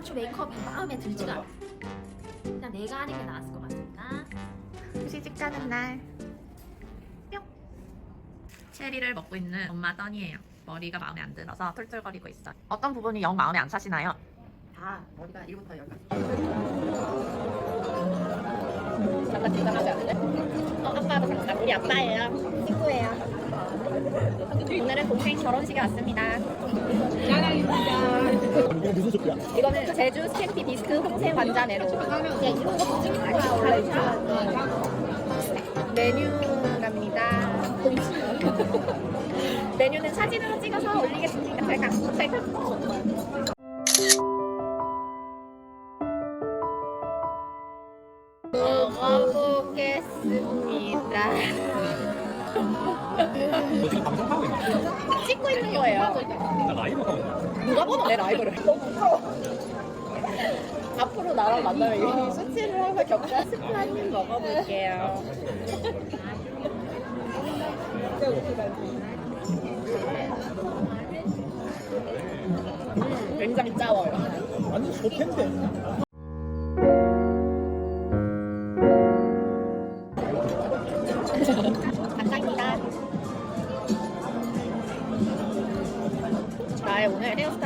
아주 메이크업이 마음에 들지가 않아. 그냥 내가 하는 게 나았을 것 같습니다. 시집 가는 날. 뿅. 체리를 먹고 있는 엄마 떠니예요. 머리가 마음에 안 들어서 툴툴거리고 있어. 어떤 부분이 영 마음에 안 차시나요? 다 머리가 1부터 10까지. 잠깐 긴장하지 않을래? 어, 아빠도 잠깐. 우리 아빠예요. 친구예요. 오늘은 동생 결혼식에 왔습니다. 이거 무슨 소리야? 이거는 제주 스탬피 디스크 홍세 완자네로. 메뉴랍니다. 메뉴는 사진으로 찍어서 올리겠습니다. 찰칵, 찰칵. 먹어보겠습니다. 너 지금 방송하고 있나? 찍고 있는 거예요. 나 라이브 하고 있나? 누가 보나 내 라이브를. 앞으로 나랑 만나면 이 수치를 하고 격자 스프 한 입 먹어볼게요. 음, 굉장히 짜워요. 완전 소캔데.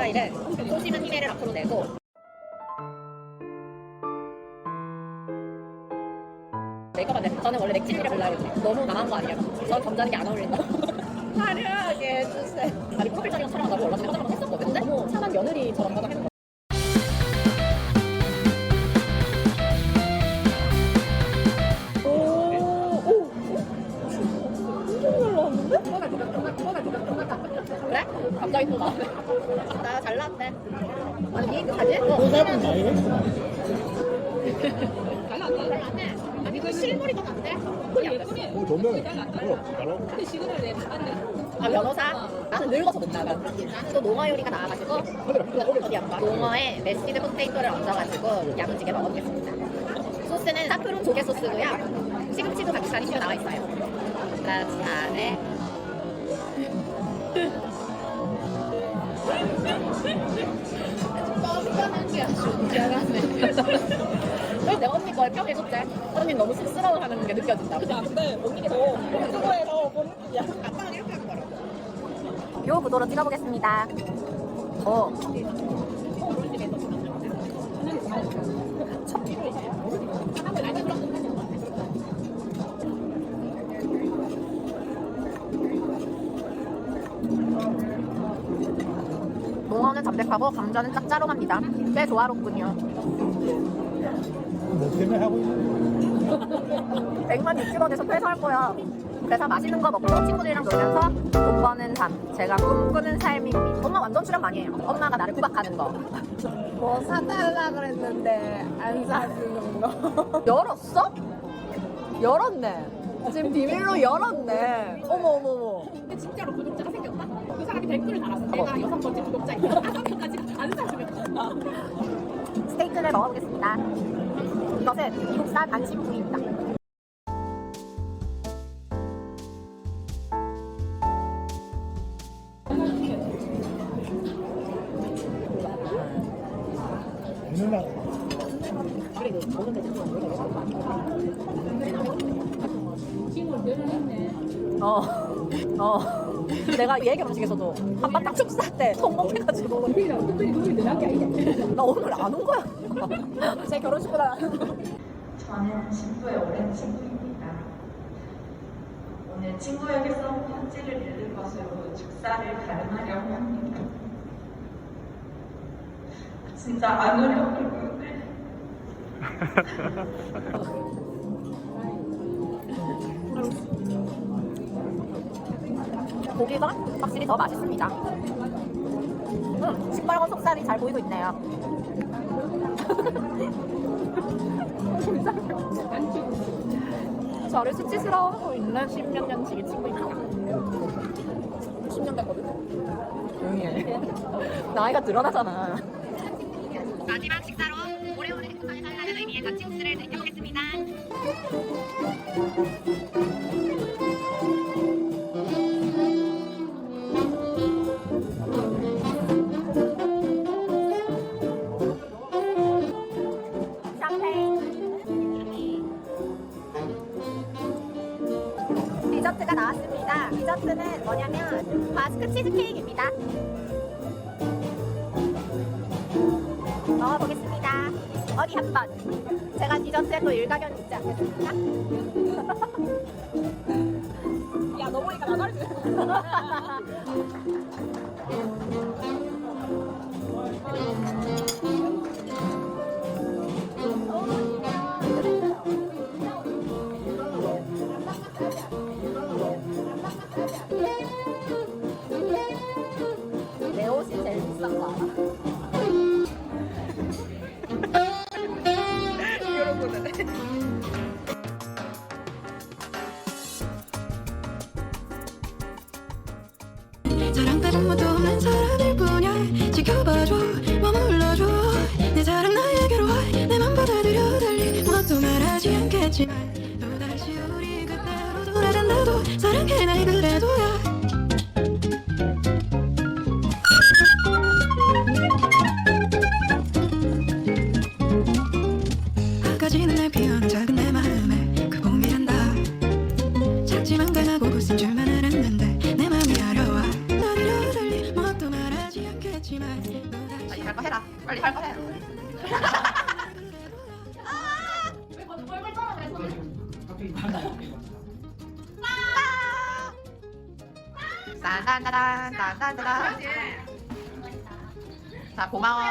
스타일은 소심한 히메를 앞으로 내고 메이크업 안돼 저는 원래 맥진이를 골라요. 너무 강한 거 아니에요? 전 점잖은 게 안 어울린다. 화려하게 해주세요. 아니 프로필 자리랑 촬영한다고 얼마 전에 화장 한번 했었거든요. 너무 참한 며느리처럼 갑자기 또 나왔네. 나 잘났대. 아니, 그 사진? 어. 너 잡은 나이 잘났네. 아니, 그 실물이 더 낫대. 어, 좋네. 어, 잘하고. 아, 변호사? 나는 늙어서 못 나가. 나는 또 농어 요리가 나와가지고, 어디 안 봐. 농어에 메시드 포테이토를 얹어가지고 야무지게 먹어보겠습니다. 소스는 사프론 조개 소스고요. 시금치도 같이 잘 튀어 나와 있어요. 그다음 안에 내 언니 걸 펴내줬대? 언니 너무 쑥스러워하는 게 느껴진다. 야, 근데 언니가 더 그거에서 본 느낌이야. 아빠는 이렇게 하는 거라고. 요 구도로 찍어보겠습니다. 어. 농어 담백하고 감자는 짭짤합니다. 꽤 조화롭군요. 뭐 때문에 하고 있는 100만 60원에서 퇴사할 거야. 그래서 맛있는 거 먹고 친구들이랑 놀면서 돈 버는 삶. 제가 꿈꾸는 삶입니다. 엄마 완전 출연 많이 해요. 엄마가 나를 구박하는 거. 뭐 사달라 그랬는데 안 사주는 거. 열었어? 열었네. 지금 비밀로 열었네. 어머 어머 어머. 근데 진짜로 구독자가 생겼다? 그 사람이 댓글을 달았어. 내가 여섯 번째 구독자인데 다섯 명까지 안 사주면 스테이크를 먹어보겠습니다. 이것은 미국산 안심 부위입니다. 누나. 어. 어. 내가 이 애기 음식에서도 한바탕 축사 때 성공해가지고 나 오늘 안 온 거야. 제 결혼식보다 저는 친구의 오랜 친구입니다. 오늘 친구에게서 편지를 읽은 것으로 축사를 가름하려고 합니다. 진짜 안 어려운데 고기가 확실히 더 맛있습니다. 음, 시뻘건 속살이 잘 보이고 있네요. 저를 수치스러워하고 있는 10년 년치기 친구입니다. 10년 됐거든. 조용히 해. 나이가 드러나잖아. 마지막 식사로 오래오래 행복하게 살라는 의미에서 칩스를 드셔보겠습니다. 디저트는 뭐냐면 바스크 치즈케이크입니다. 먹어보겠습니다. 어디 한번. 제가 디저트에 또 일가견 있지 않겠습니까? 야, 넘어니까 나가리 내 말하지 않겠지만 또 다시 우리 그때로 돌아간다도 사랑해 날그 봄이란다. 작지만 강하고 굳은 줄만 알았는데 내 맘이 아려와. 나를 달리 뭣도 말하지 않겠지만 또 다시 빨리 할 거 해라. 딴딴따단. 자 고마워.